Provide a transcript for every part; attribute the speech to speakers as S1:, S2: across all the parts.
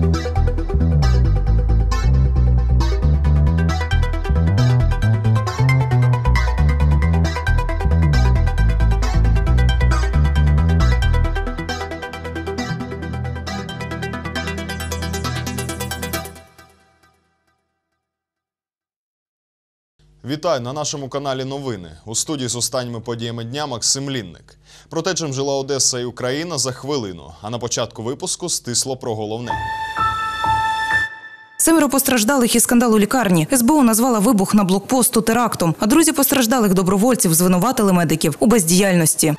S1: thank you Вітаю на нашому каналі Новини. У студії з останніми подіями дня Максим Лінник. Про те, чим жила Одеса і Україна за хвилину. А на початку випуску стисло про головне.
S2: Семеро постраждалих із скандалу лікарні. СБУ назвала вибух на блокпосту терактом, а друзі постраждалих добровольців звинуватили медиків у бездіяльності.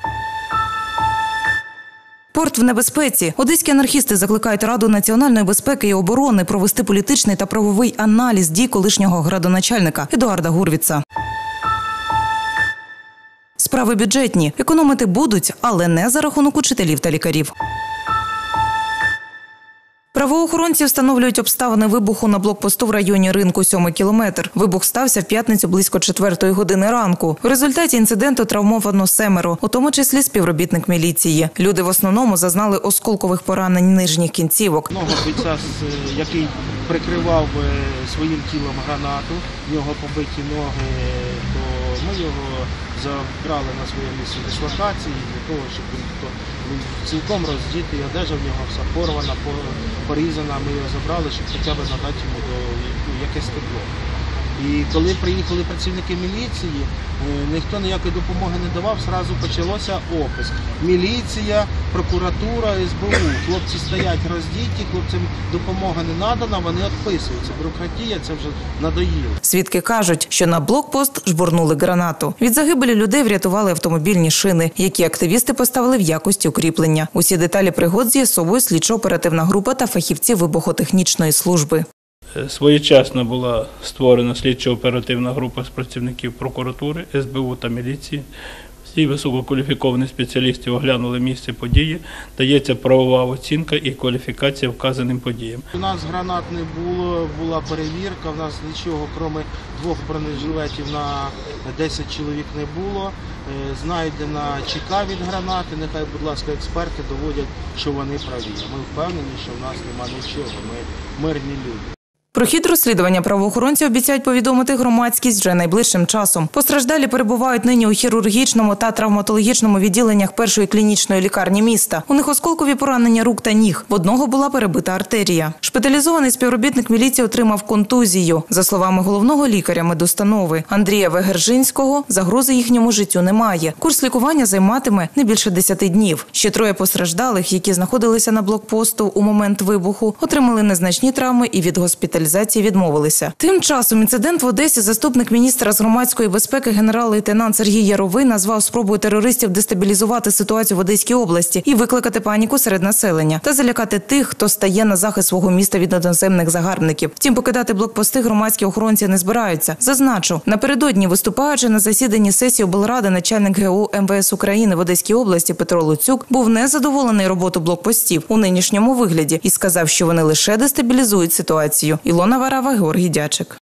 S2: Порт в небезпеці. Одеські анархісти закликають Раду національної безпеки і оборони провести політичний та правовий аналіз дій колишнього градоначальника Едуарда Гурвіца. Справи бюджетні. Економити будуть, але не за рахунок учителів та лікарів. Правоохоронці встановлюють обставини вибуху на блокпосту в районі ринку «Сьомий кілометр. Вибух стався в п'ятницю близько четвертої години ранку. В результаті інциденту травмовано семеро, у тому числі співробітник міліції. Люди в основному зазнали осколкових поранень нижніх кінцівок.
S3: Одного бійця, е, який прикривав е, своїм тілом гранату, в нього побиті ноги, то ми його забрали на своє місце дислокації для того, щоб він то був цілком роздітий, одежа в нього вся порвана, по- порізана. Ми його забрали, щоб хоча б надати йому до якесь тепло. І коли приїхали працівники міліції, е, ніхто ніякої допомоги не давав, зразу почалося опис. Міліція, прокуратура, СБУ. Хлопці стоять роздіті, хлопцям допомога не надана, вони відписуються. Бюрократія це вже надоїло.
S2: Свідки кажуть, що на блокпост жбурнули гранату. Від загибелі людей врятували автомобільні шини, які активісти поставили в якості укріплення. Усі деталі пригод з'ясовує слідчо-оперативна група та фахівці вибухотехнічної служби.
S4: Своєчасно була створена слідчо-оперативна група з працівників прокуратури, СБУ та міліції. Всі висококваліфіковані спеціалісти оглянули місце події. Дається правова оцінка і кваліфікація вказаним подіям.
S3: У нас гранат не було, була перевірка. У нас нічого, крім двох бронежилетів на 10 чоловік не було. Е, Знайдена чека від гранати. Нехай, будь ласка, експерти доводять, що вони праві. Ми впевнені, що в нас нема нічого. Ми мирні люди.
S2: Про хід розслідування правоохоронці обіцяють повідомити громадськість вже найближчим часом. Постраждалі перебувають нині у хірургічному та травматологічному відділеннях першої клінічної лікарні міста. У них осколкові поранення рук та ніг. В одного була перебита артерія. Шпиталізований співробітник міліції отримав контузію. За словами головного лікаря медустанови Андрія Вегержинського, загрози їхньому життю немає. Курс лікування займатиме не більше 10 днів. Ще троє постраждалих, які знаходилися на блокпосту у момент вибуху, отримали незначні травми і від госпіталізації відмовилися. Тим часом інцидент в Одесі заступник міністра з громадської безпеки генерал-лейтенант Сергій Яровий назвав спробою терористів дестабілізувати ситуацію в Одеській області і викликати паніку серед населення та залякати тих, хто стає на захист свого міста від іноземних загарбників. Втім, покидати блокпости громадські охоронці не збираються. Зазначу, напередодні виступаючи на засіданні сесії облради, начальник ГУ МВС України в Одеській області Петро Луцюк був незадоволений роботу блокпостів у нинішньому вигляді і сказав, що вони лише дестабілізують ситуацію. Ілона Варава, Георгій Дячик.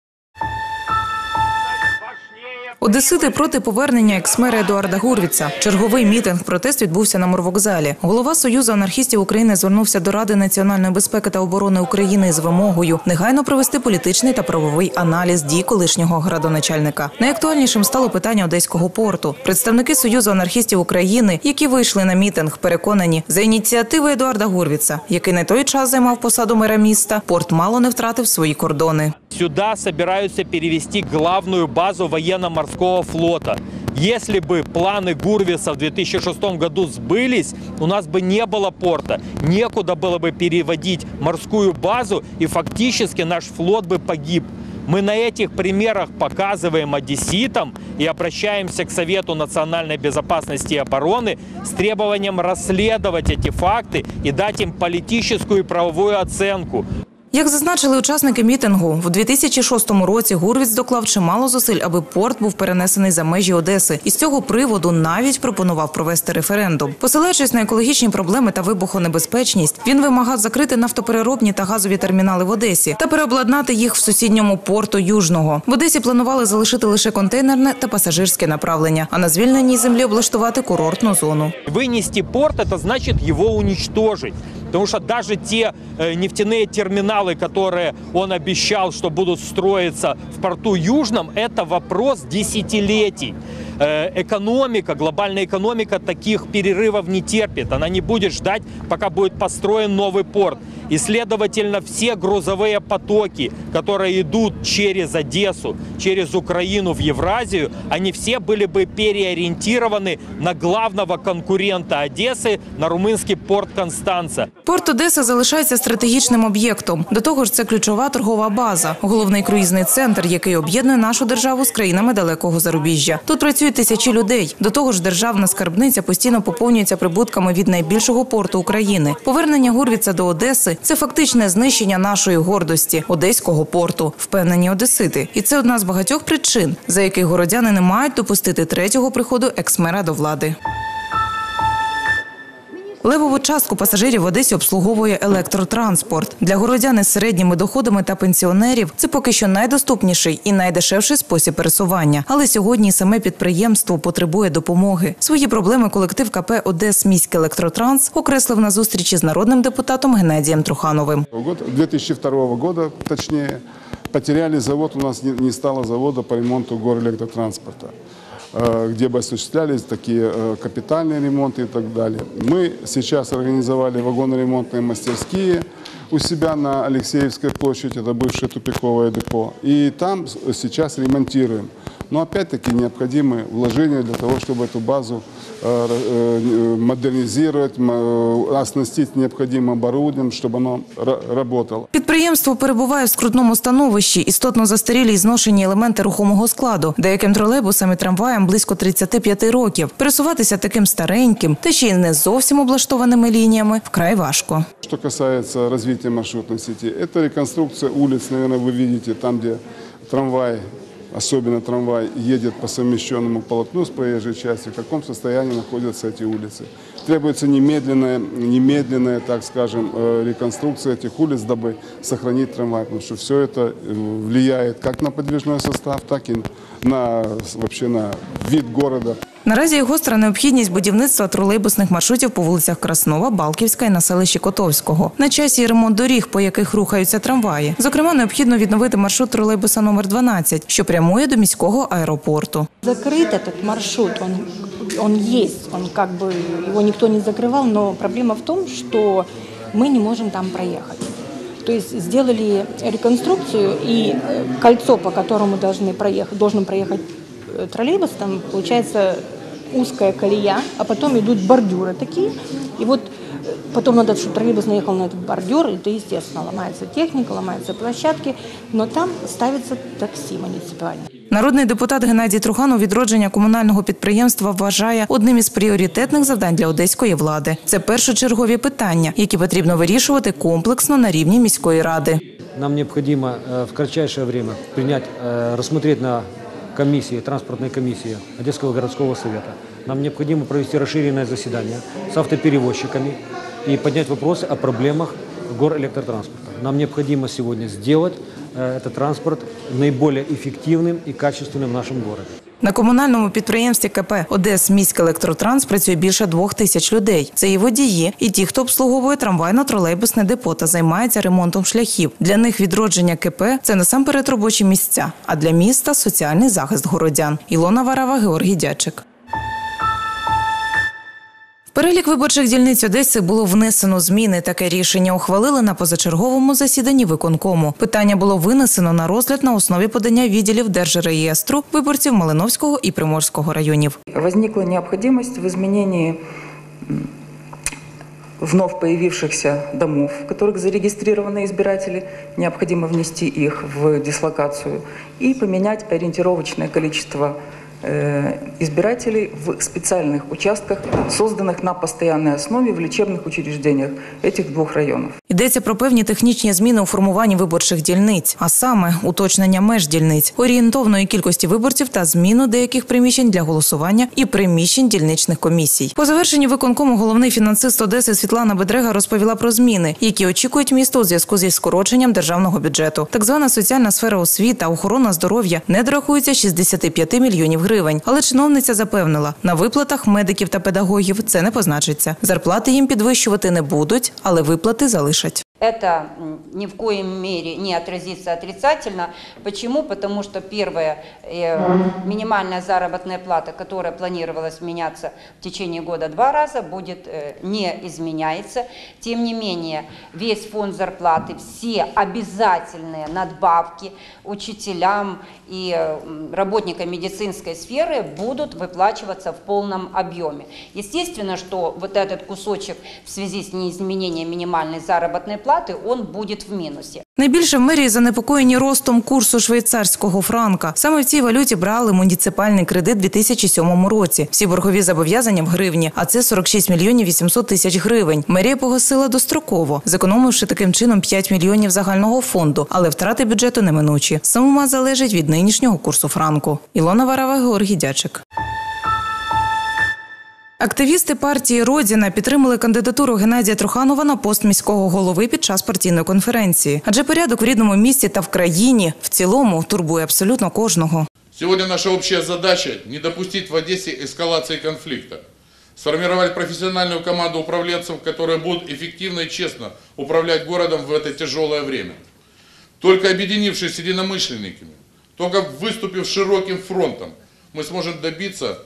S2: Одесити проти повернення екс-мера Едуарда Гурвіца. Черговий мітинг протест відбувся на морвокзалі. Голова Союзу анархістів України звернувся до Ради національної безпеки та оборони України з вимогою негайно провести політичний та правовий аналіз дій колишнього градоначальника. Найактуальнішим стало питання одеського порту. Представники Союзу анархістів України, які вийшли на мітинг, переконані за ініціативи Едуарда Гурвіца, який на той час займав посаду мера міста, порт мало не втратив свої кордони.
S5: Сюда собираются перевести главную базу военно-морского флота. Если бы планы Гурвиса в 2006 году сбылись, у нас бы не было порта, некуда было бы переводить морскую базу, и фактически наш флот бы погиб. Мы на этих примерах показываем одесситам и обращаемся к Совету национальной безопасности и обороны с требованием расследовать эти факты и дать им политическую и правовую оценку.
S2: Як зазначили учасники мітингу, в 2006 році Гурвіц доклав чимало зусиль, аби порт був перенесений за межі Одеси, і з цього приводу навіть пропонував провести референдум. Посилаючись на екологічні проблеми та вибухонебезпечність, він вимагав закрити нафтопереробні та газові термінали в Одесі та переобладнати їх в сусідньому порту Южного. В Одесі планували залишити лише контейнерне та пасажирське направлення, а на звільненій землі облаштувати курортну зону.
S5: Вынести порт – это значит его уничтожить. Потому что даже те э, нефтяные терминалы, которые он обещал, что будут строиться в порту Южном, это вопрос десятилетий. Э, Экономика, глобальная экономика таких перерывов не терпит. Она не будет ждать, пока будет построен новый порт. И, следовательно, все грузовые потоки, которые идут через Одессу, через Украину в Евразию, они все были бы переориентированы на главного конкурента Одессы, на румынский порт Констанца.
S2: Порт Одеса залишається стратегічним об'єктом. До того ж, це ключова торгова база, головний круїзний центр, який об'єднує нашу державу з країнами далекого зарубіжжя. Тут працюють тисячі людей. До того ж, державна скарбниця постійно поповнюється прибутками від найбільшого порту України. Повернення Гурвіца до Одеси це фактичне знищення нашої гордості одеського порту, впевнені одесити. І це одна з багатьох причин, за яких городяни не мають допустити третього приходу екс-мера до влади. Левову частку пасажирів в Одесі обслуговує електротранспорт. Для городян із середніми доходами та пенсіонерів це поки що найдоступніший і найдешевший спосіб пересування. Але сьогодні саме підприємство потребує допомоги. Свої проблеми колектив КП Одес міський електротранс окреслив на зустрічі з народним депутатом Геннадієм Трухановим.
S6: год, 2002 года, точнее, потеряли завод, у нас не, стало завода по ремонту горэлектротранспорта, где бы осуществлялись такие э, капитальные ремонты и так далее. Мы сейчас организовали вагоноремонтные мастерские у себя на Алексеевской площади, это бывшее тупиковое депо, и там с- сейчас ремонтируем. Но опять-таки необходимы вложения для того, чтобы эту базу э, э, модернизировать, м, э, оснастить необходимым оборудованием, чтобы оно ра- работало.
S2: Підприємство перебуває в скрутному становищі, істотно застарілі й зношені елементи рухомого складу. Деяким тролейбусам і трамваям близько 35 років. Пересуватися таким стареньким та ще й не зовсім облаштованими лініями вкрай важко.
S6: Что касается развития маршрутной сети, это реконструкция улиц, наверное, вы видите, там, где трамвай, особенно трамвай, едет по совмещенному полотну с проезжей частью, в каком состоянии находятся эти улицы. Требуется немедленная, немедленная, так скажем, э, реконструкция этих улиц, дабы сохранить трамвай, потому что все это э, влияет как на подвижной состав, так и на, вообще на вид города.
S2: Наразі є гостра необхідність будівництва тролейбусних маршрутів по вулицях Краснова, Балківська і на селищі Котовського. На часі і ремонт доріг, по яких рухаються трамваї. Зокрема, необхідно відновити маршрут тролейбуса номер 12, що прямує до міського аеропорту.
S7: Закрыт этот маршрут, он, он есть, он как бы, его никто не закрывал, но проблема в том, что мы не можем там проехать. То есть сделали реконструкцию и э, кольцо, по которому должны проехать, должен проехать э, троллейбус, там получается узкая колея, а потом идут бордюры такие. И вот э, потом надо, чтобы троллейбус наехал на этот бордюр, и это, естественно, ломается техника, ломаются площадки, но там ставится такси муниципальное.
S2: Народний депутат Геннадій Труханов відродження комунального підприємства вважає одним із пріоритетних завдань для одеської влади. Це першочергові питання, які потрібно вирішувати комплексно на рівні міської ради.
S8: Нам необходимо э, в кратчайшее время принять, э, рассмотреть на комиссии, транспортной комиссии Одесского городского совета. Нам необходимо провести расширенное заседание с автоперевозчиками и поднять вопросы о проблемах горэлектротранспорта. Нам необходимо сегодня сделать э, этот транспорт наиболее эффективным и качественным в нашем городе.
S2: На комунальному підприємстві КП Одес міський електротранс працює більше двох тисяч людей. Це і водії, і ті, хто обслуговує трамвайно-тролейбусне депо та займається ремонтом шляхів. Для них відродження КП це насамперед робочі місця, а для міста соціальний захист городян. Ілона Варава, Георгій Дячик. В перелік виборчих дільниць Одеси було внесено зміни. Таке рішення ухвалили на позачерговому засіданні виконкому. Питання було винесено на розгляд на основі подання відділів Держреєстру виборців Малиновського і Приморського районів.
S9: возникла необходимость в изменении м, вновь появившихся домов, в которых зарегистрированы избиратели, необходимо внести их в дислокацию и поменять ориентировочное количество э, избирателей в специальных участках, созданных на постоянной основе в лечебных учреждениях этих двух районов.
S2: Йдеться про певні технічні зміни у формуванні виборчих дільниць, а саме уточнення меж дільниць, орієнтовної кількості виборців та зміну деяких приміщень для голосування і приміщень дільничних комісій. По завершенні виконкому головний фінансист Одеси Світлана Бедрега розповіла про зміни, які очікують місто у зв'язку зі скороченням державного бюджету. Так звана соціальна сфера освіта, охорона здоров'я не дорахується 65 мільйонів гривень гривень. Але чиновниця запевнила, на виплатах медиків та педагогів це не позначиться. Зарплати їм підвищувати не будуть, але виплати залишать.
S10: Это ни в коем мере не отразится отрицательно. Почему? Потому что первое, э, минимальная заработная плата, которая планировалась меняться в течение года два раза, будет э, не изменяется. Тем не менее, весь фонд зарплаты, все обязательные надбавки учителям и э, работникам медицинской сферы будут выплачиваться в полном объеме. Естественно, что вот этот кусочек в связи с неизменением минимальной заработной платы, он будет в минусе.
S2: Найбільше в мерії занепокоєні ростом курсу швейцарського франка. Саме в цій валюті брали муніципальний кредит у 2007 році. Всі боргові зобов'язання в гривні, а це 46 мільйонів 800 тисяч гривень. Мерія погасила достроково, зекономивши таким чином 5 мільйонів загального фонду, але втрати бюджету неминучі. Сума залежить від нинішнього курсу франку. Ілона Варава, Георгій Дячик. Активісти партії Родіна підтримали кандидатуру Геннадія Труханова на пост міського голови під час партійної конференції. Адже порядок в рідному місті та в країні в цілому турбує абсолютно кожного.
S11: Сегодня наша общая задача – не допустить в Одессе эскалации конфликта. Сформировать профессиональную команду управленцев, которые будут эффективно и честно управлять городом в это тяжелое время. Только объединившись с единомышленниками, только выступив широким фронтом, мы сможем добиться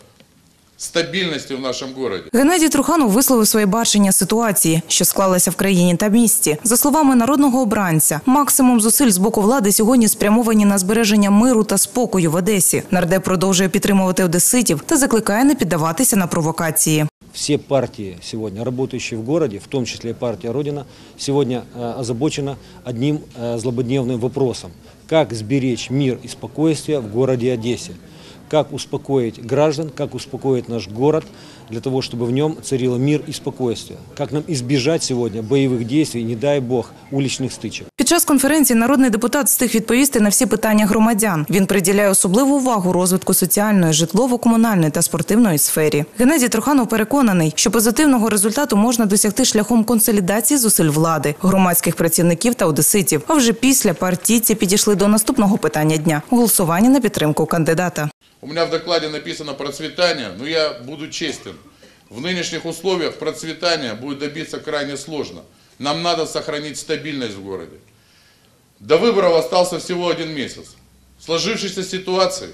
S11: стабильности в нашем городе.
S2: Геннадій Труханов висловив своє бачення ситуації, що склалася в країні та місті. За словами народного обранця, максимум зусиль з боку влади сьогодні спрямовані на збереження миру та спокою в Одесі. Нардеп продовжує підтримувати одеситів та закликає не піддаватися на провокації.
S8: Все партии сегодня, работающие в городе, в том числе и партия Родина, сегодня э, озабочена одним э, злободневным вопросом. Как сберечь мир и спокойствие в городе Одессе? Как успокоить граждан, как успокоить наш город, для того, чтобы в нем царило мир и спокойствие? Как нам избежать сегодня боевых действий, не дай бог, уличных стычек?
S2: Під час конференції народний депутат встиг відповісти на всі питання громадян. Він приділяє особливу увагу розвитку соціальної, житлово-комунальної та спортивної сфері. Геннадій Труханов переконаний, що позитивного результату можна досягти шляхом консолідації зусиль влади, громадських працівників та одеситів. А вже після партійці підійшли до наступного питання дня голосування на підтримку кандидата.
S11: У меня в докладе написано процветание, но я буду честен. В нынешних условиях процветания будет добиться крайне сложно. Нам надо сохранить стабильность в городе. До выборов остался всего один месяц. В сложившейся ситуации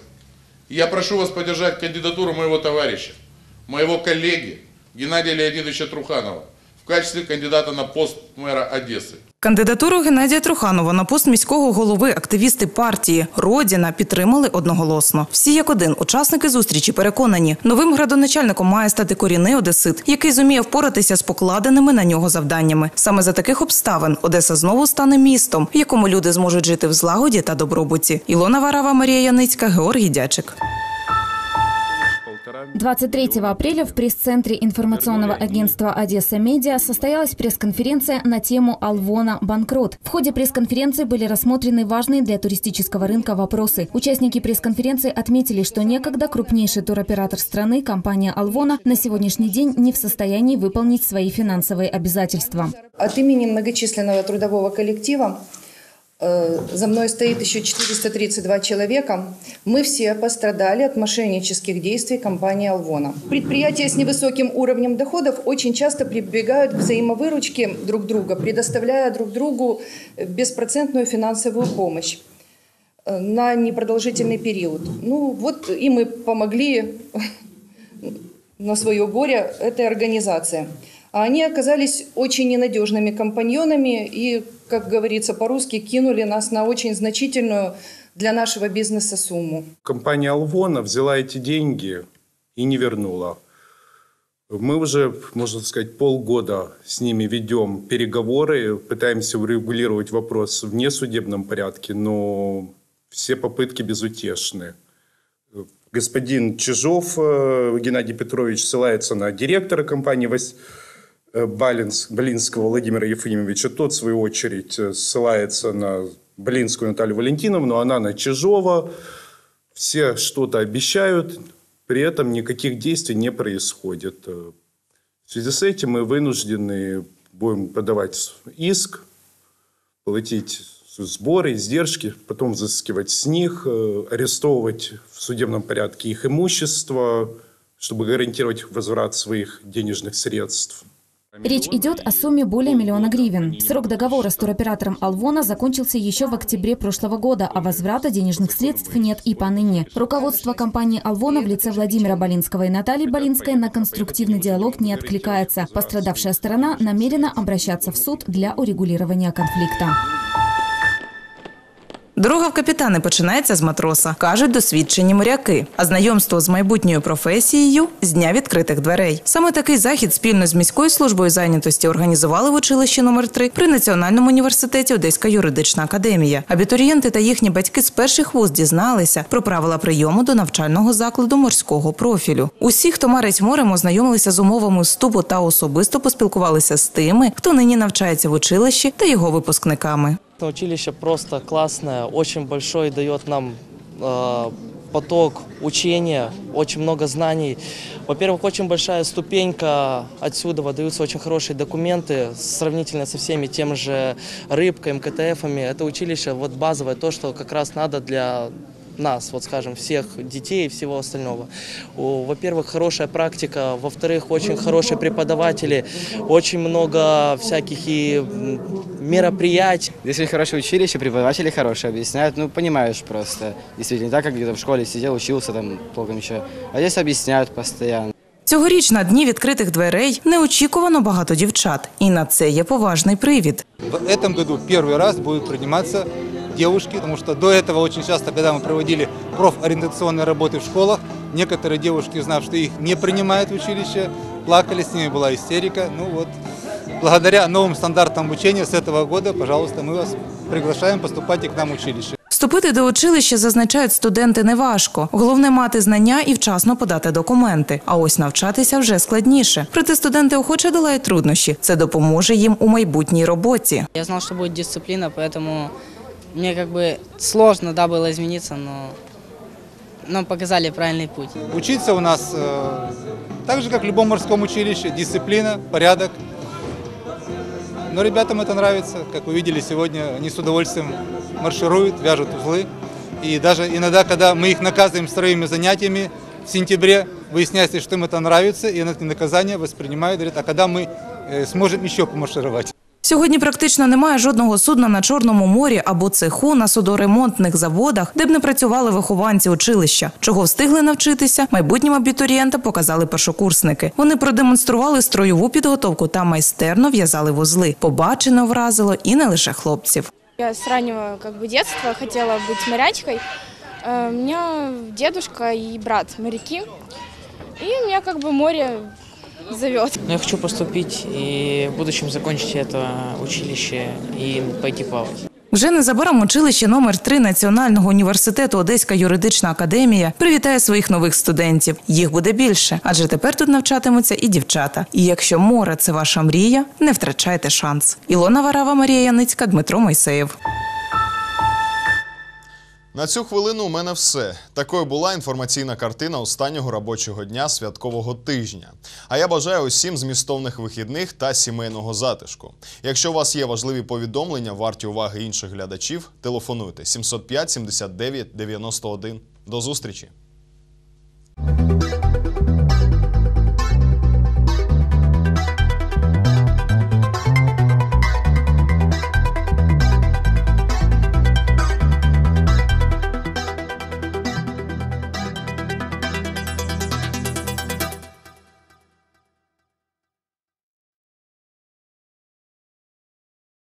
S11: я прошу вас поддержать кандидатуру моего товарища, моего коллеги Геннадия Леонидовича Труханова качестве кандидата на пост мэра Одессы.
S2: Кандидатуру Геннадія Труханова на пост міського голови активісти партії Родіна підтримали одноголосно. Всі як один учасники зустрічі переконані, новим градоначальником має стати корінний одесит, який зуміє впоратися з покладеними на нього завданнями. Саме за таких обставин Одеса знову стане містом, в якому люди зможуть жити в злагоді та добробуті. Ілона Варава, Марія Яницька, Георгій Дячик.
S12: 23 апреля в пресс-центре информационного агентства «Одесса Медиа» состоялась пресс-конференция на тему «Алвона. Банкрот». В ходе пресс-конференции были рассмотрены важные для туристического рынка вопросы. Участники пресс-конференции отметили, что некогда крупнейший туроператор страны, компания «Алвона», на сегодняшний день не в состоянии выполнить свои финансовые обязательства.
S13: От имени многочисленного трудового коллектива за мной стоит еще 432 человека. Мы все пострадали от мошеннических действий компании «Алвона». Предприятия с невысоким уровнем доходов очень часто прибегают к взаимовыручке друг друга, предоставляя друг другу беспроцентную финансовую помощь э, на непродолжительный период. Ну вот и мы помогли на свое горе этой организации. А они оказались очень ненадежными компаньонами и, как говорится по-русски, кинули нас на очень значительную для нашего бизнеса сумму.
S14: Компания «Алвона» взяла эти деньги и не вернула. Мы уже, можно сказать, полгода с ними ведем переговоры, пытаемся урегулировать вопрос в несудебном порядке, но все попытки безутешны. Господин Чижов э, Геннадий Петрович ссылается на директора компании «Вась- э, Балинс- Балинского Владимира Ефимовича. Тот, в свою очередь, э, ссылается на Балинскую Наталью Валентиновну, она на Чижова. Все что-то обещают, при этом никаких действий не происходит. Э, В связи с этим мы вынуждены будем подавать иск, платить сборы, издержки, потом взыскивать с них, э, арестовывать в судебном порядке их имущество, чтобы гарантировать возврат своих денежных средств.
S12: Речь идет о сумме более миллиона гривен. Срок договора с туроператором «Алвона» закончился еще в октябре прошлого года, а возврата денежных средств нет и поныне. Руководство компании «Алвона» в лице Владимира Болинского и Натальи Болинской на конструктивный диалог не откликается. Пострадавшая сторона намерена обращаться в суд для урегулирования конфликта.
S2: Дорога в капітани починається з матроса, кажуть досвідчені моряки. А знайомство з майбутньою професією з дня відкритих дверей. Саме такий захід спільно з міською службою зайнятості організували в училищі номер 3 при Національному університеті Одеська юридична академія. Абітурієнти та їхні батьки з перших вуз дізналися про правила прийому до навчального закладу морського профілю. Усі, хто марить морем, ознайомилися з умовами вступу та особисто поспілкувалися з тими, хто нині навчається в училищі та його випускниками.
S15: Училище просто классное, очень большой, дает нам э, поток учения, очень много знаний. Во-первых, очень большая ступенька, отсюда выдаются очень хорошие документы, сравнительно со всеми тем же рыбкой, МКТФами. Это училище вот базовое, то, что как раз надо для нас, вот скажем, всех детей и всего остального. О, Во-первых, хорошая практика, во-вторых, очень хорошие преподаватели, очень много всяких и м, мероприятий.
S16: Если хорошее училище, преподаватели хорошие объясняют, ну, понимаешь просто. Действительно, не так, как где-то в школе сидел, учился там толком еще. А здесь объясняют постоянно.
S2: Цьогоріч на дні відкритих дверей неочікувано багато дівчат, і на це є поважний привід.
S17: В этом году первый раз будут приниматься девушки, потому что до этого очень часто, когда мы проводили профориентационные работы в школах, некоторые девушки, узнав, что их не принимают в училище, плакали, с ними была истерика. Ну вот, благодаря новым стандартам обучения с этого года, пожалуйста, мы вас приглашаем поступать и к нам в училище.
S2: Вступити до училища зазначають студенти неважко. Головне мати знання і вчасно подати документи. А ось навчатися вже складніше. Проте студенти охоче долають труднощі. Це допоможе їм у майбутній роботі.
S18: Я знал, что будет дисциплина, поэтому мне как бы сложно, да, было измениться, но нам показали правильный путь.
S17: Учиться у нас э, так же, как в любом морском училище, дисциплина, порядок. Но ребятам это нравится. Как вы видели сегодня, они с удовольствием маршируют, вяжут узлы. И даже иногда, когда мы их наказываем строевыми занятиями в сентябре, выясняется, что им это нравится, и эти наказания воспринимают, говорят, а когда мы э, сможем еще помаршировать.
S2: Сьогодні практично немає жодного судна на Чорному морі або цеху на судоремонтних заводах, де б не працювали вихованці училища. Чого встигли навчитися, майбутнім абітурієнтам показали першокурсники. Вони продемонстрували строєву підготовку та майстерно в'язали вузли. Побачене вразило і не лише хлопців.
S19: Я с раннего как бы, детства хотела быть морячкой. Э, У меня дедушка и брат моряки. И меня как бы море зовет.
S18: Но я хочу поступить и в будущем закончить это училище и пойти плавать.
S2: Вже незабаром училище номер 3 Національного університету Одеська юридична академія привітає своїх нових студентів. Їх буде більше, адже тепер тут навчатимуться і дівчата. І якщо море це ваша мрія, не втрачайте шанс. Ілона Варава, Марія Яницька, Дмитро Мойсеєв.
S1: На цю хвилину у мене все. Такою була інформаційна картина останнього робочого дня святкового тижня. А я бажаю усім змістовних вихідних та сімейного затишку. Якщо у вас є важливі повідомлення, варті уваги інших глядачів, телефонуйте 705 79 91. До зустрічі!